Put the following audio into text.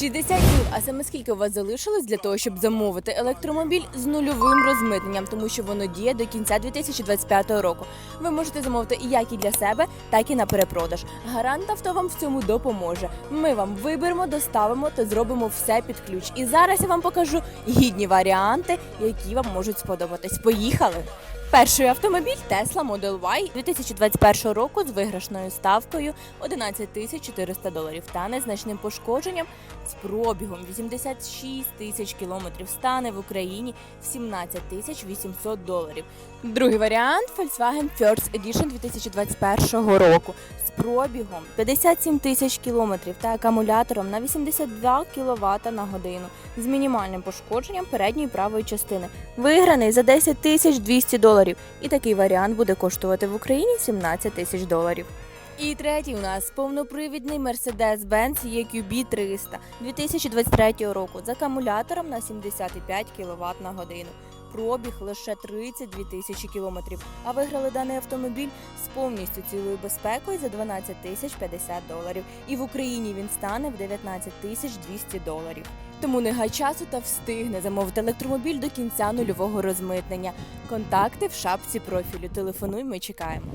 60 днів. А саме скільки у вас залишилось для того, щоб замовити електромобіль з нульовим розмитненням, тому що воно діє до кінця 2025 року. Ви можете замовити як і для себе, так і на перепродаж. Гарант авто вам в цьому допоможе. Ми вам виберемо, доставимо та зробимо все під ключ. І зараз я вам покажу гідні варіанти, які вам можуть сподобатись. Поїхали! Перший автомобіль Tesla Model Y 2021 року з виграшною ставкою 11 тисяч 400 доларів та незначним пошкодженням з пробігом 86 тисяч кілометрів стане в Україні в 17 тисяч 800 доларів. Другий варіант Volkswagen First Edition 2021 року з пробігом 57 тисяч кілометрів та акумулятором на 82 кВт на годину з мінімальним пошкодженням передньої правої частини. Виграний за 10 тисяч 200 доларів. І такий варіант буде коштувати в Україні 17 тисяч доларів. І третій у нас повнопривідний Mercedes-Benz EQB 300 2023 року з акумулятором на 75 кВт на годину. Пробіг лише 32 тисячі кілометрів. А виграли даний автомобіль з повністю цілою безпекою за 12 тисяч 50 доларів. І в Україні він стане в 19 тисяч 200 доларів. Тому не гай часу та встигне замовити електромобіль до кінця нульового розмитнення. Контакти в шапці профілю. Телефонуй, ми чекаємо.